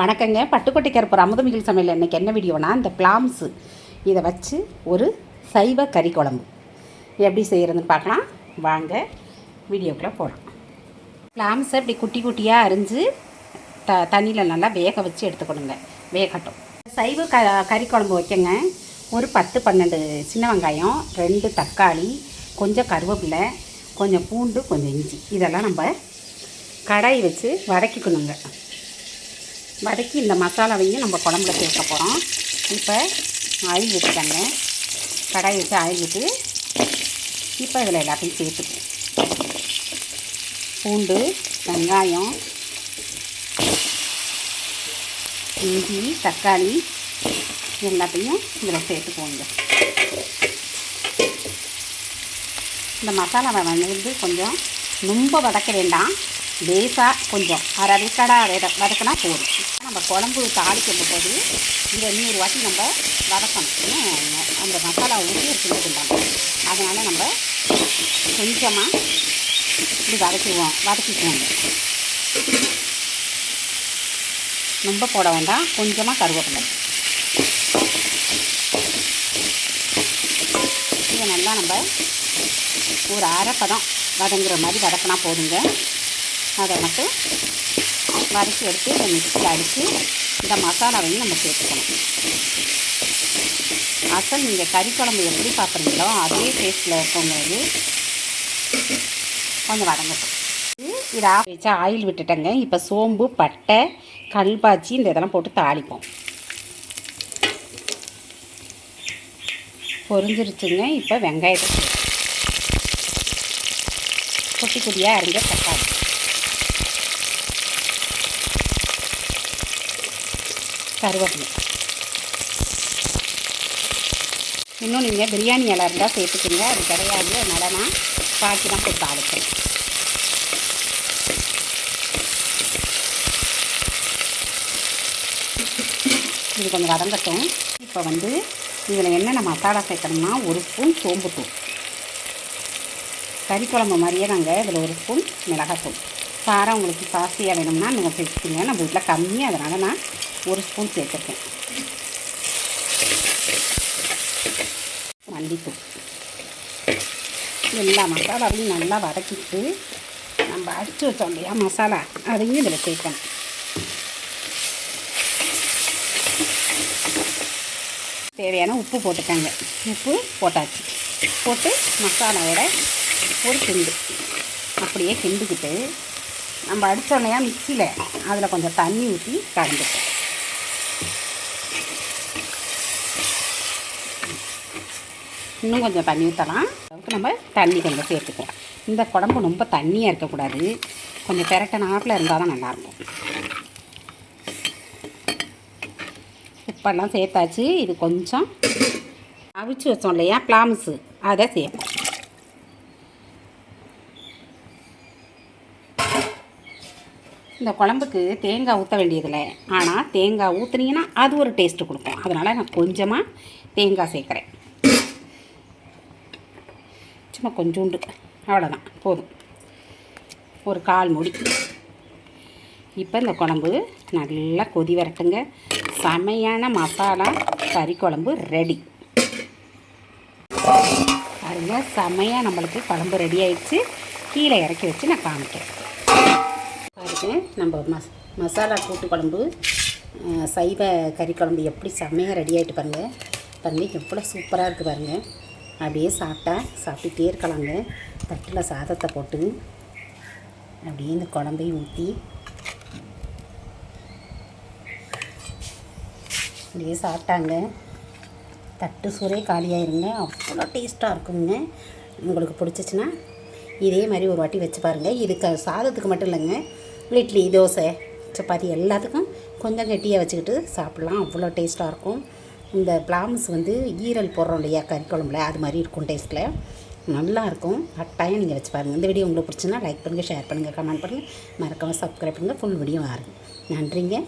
வணக்கங்க. பட்டுக்கோட்டை கருப்பர் அமுதமிகள் சமையல் இன்றைக்கி என்ன வீடியோனா இந்த பிளாம்ஸு இதை வச்சு ஒரு சைவ கறி குழம்பு. எப்படி செய்கிறதுன்னு பார்க்கலாம். வாங்க வீடியோக்குள்ளே போகலாம் பிளாம்ஸை இப்படி குட்டி குட்டியாக அரிஞ்சு த தண்ணியில் நல்லா வேக வச்சு எடுத்துக்கணுங்க. வேகட்டும். சைவ க கறி குழம்பு வைக்கங்க. ஒரு பத்து பன்னெண்டு சின்ன வெங்காயம் ரெண்டு தக்காளி கொஞ்சம் கருவேப்பிலை கொஞ்சம் பூண்டு கொஞ்சம் இஞ்சி. இதெல்லாம் நம்ம கடாய் வச்சு வதக்கிக்கணுங்க. வதக்கி இந்த மசாலாவையும் நம்ம குழம்புல சேர்க்க போகிறோம் இப்போ ஆயில் விட்டுக்கங்க கடாய் வச்சு ஆயில் விட்டு இப்போ இதில் எல்லாத்தையும் சேர்த்துக்குவோம் பூண்டு வெங்காயம் இஞ்சி தக்காளி எல்லாத்தையும் இதில் சேர்த்துக்குவோங்க இந்த மசாலாவை வந்து கொஞ்சம் ரொம்ப வதக்க வேண்டாம். லேசாக கொஞ்சம் அரை அரைக்கடா வத வதக்கினா போதும். நம்ம குழம்பு தாளிக்கும் போது இதை இன்னொரு வாட்டி நம்ம வதக்கணும். ஏன்னா, அந்த மசாலா ஊற்றி எடுத்துக்கிட்டாங்க அதனால் நம்ம கொஞ்சமாக இப்படி வதக்குவோம் வதக்கிக்குவோங்க ரொம்ப போட வேண்டாம் கொஞ்சமாக கருவேப்பிலை. இதை நல்லா நம்ம ஒரு அரைப்பதம் வதங்குற மாதிரி வதக்கினா போதுங்க. அதை மட்டும் வதக்கி எடுத்து இதை மிக்சியில் அடித்து இந்த மசாலாவையும் நம்ம சேர்த்துக்கணும். அசல் நீங்கள் கறி குழம்பு எப்படி பார்க்குறீங்களோ அதே டேஸ்ட்டில் இருக்கவங்க இது கொஞ்சம் வதங்கட்டும். இதை ஆஃப் வச்சா ஆயில் விட்டுட்டேங்க. இப்போ சோம்பு பட்டை கல்பாச்சி இந்த இதெல்லாம் போட்டு தாளிப்போம். பொரிஞ்சிருச்சுங்க. இப்போ வெங்காயத்தை குட்டி குட்டியாக அரிஞ்ச தக்காளி. கருவேப்பிலை. இன்னும் நீங்கள் பிரியாணி இலை இருந்தால் சேர்த்துக்குங்க. அது கிடையாது. அதனால் நான் பாக்கி தான் போட்டு அழைக்கிறேன் இது கொஞ்சம் வதங்கட்டும். இப்போ வந்து இதில் என்னென்ன மசாலா சேர்க்கணும்னா ஒரு ஸ்பூன் சோம்புத்தூள். கறி குழம்பு மாதிரியே நாங்கள் இதில் ஒரு ஸ்பூன் மிளகாத்தூள். காரம் உங்களுக்கு ஜாஸ்தியாக வேணும்னா நீங்கள் சேர்த்துக்கங்க. நம்ம வீட்டில் கம்மி அதனால் நான் ஒரு ஸ்பூன் சேர்த்துருக்கேன். மல்லித்தூள். எல்லா மசாலாவையும் நல்லா வதக்கிட்டு நம்ம அடித்து வச்சோம் இல்லையா மசாலா அதையும் இதில் சேர்க்கணும். தேவையான உப்பு போட்டுக்காங்க. உப்பு போட்டாச்சு. போட்டு மசாலாவோட ஒரு கிண்டு. அப்படியே கிண்டுக்கிட்டு நம்ம அடித்தோம் மிக்சியில் அதில் கொஞ்சம் தண்ணி ஊற்றி கலந்துட்டோம் இன்னும் கொஞ்சம் தண்ணி ஊற்றலாம் அதுக்கு நம்ம தண்ணி கொஞ்சம் சேர்த்துக்குவோம் இந்த குழம்பு ரொம்ப தண்ணியாக இருக்கக்கூடாது. கொஞ்சம் பெரட்ட நாட்டில் இருந்தால் தான் நல்லாயிருக்கும். உப்பெல்லாம் சேர்த்தாச்சு. இது கொஞ்சம் அவிச்சு வச்சோம் இல்லையா? பிளாம்ஸு. அதை சேர்ப்போம். இந்த குழம்புக்கு தேங்காய் ஊற்ற வேண்டியதில்லை. ஆனால் தேங்காய் ஊற்றுனீங்கன்னா அது ஒரு டேஸ்ட்டு கொடுக்கும். அதனால் நான் கொஞ்சமாக தேங்காய் சேர்க்குறேன். சும்மா கொஞ்சோண்டு அவ்வளோதான் போதும். ஒரு கால் மூடி. இப்போ இந்த குழம்பு நல்லா கொதி வரட்டுங்க. செமையான மசாலா கறி குழம்பு ரெடி பாருங்க செமையாக நம்மளுக்கு குழம்பு ரெடி ஆயிடுச்சு. கீழே இறக்கி வச்சு நான் காமிக்கிறேன். பாருங்க நம்ம மஸ் மசாலா கூட்டு குழம்பு சைவ கறி குழம்பு எப்படி செம்மையாக ரெடி ஆகிட்டு பாருங்கள் பண்ணி எவ்வளோ சூப்பராக இருக்குது பாருங்கள் அப்படியே சாப்பிட்டா சாப்பிட்டுட்டே இருக்கலாங்க. தட்டில் சாதத்தை போட்டு அப்படியே இந்த குழம்பையும் ஊற்றி அப்படியே சாப்பிட்டாங்க. தட்டு சூறே காலியாயிருங்க. அவ்வளோ டேஸ்ட்டாக இருக்குங்க. உங்களுக்கு பிடிச்சிச்சின்னா இதே மாதிரி ஒரு வாட்டி வச்சு பாருங்கள் இதுக்கு சாதத்துக்கு மட்டும் இல்லைங்க. இட்லி தோசை சப்பாத்தி எல்லாத்துக்கும் கொஞ்சம் கெட்டியாக வச்சுக்கிட்டு சாப்பிட்லாம். அவ்வளோ டேஸ்ட்டாக இருக்கும். இந்த பிளாம்ஸ் வந்து ஈரல் போடுறோம் இல்லையா கறி குழம்புல அது மாதிரி இருக்கும் டேஸ்ட்டில் நல்லாயிருக்கும். கட்டாயம் நீங்கள் வச்சு பாருங்கள் இந்த வீடியோ உங்களுக்கு பிடிச்சுன்னா லைக் பண்ணுங்கள் ஷேர் பண்ணுங்கள் கமெண்ட் பண்ணுங்கள் மறக்காமல் சப்ஸ்கிரைப் பண்ணுங்கள் ஃபுல் வீடியோ ஆறுங்க நன்றிங்க.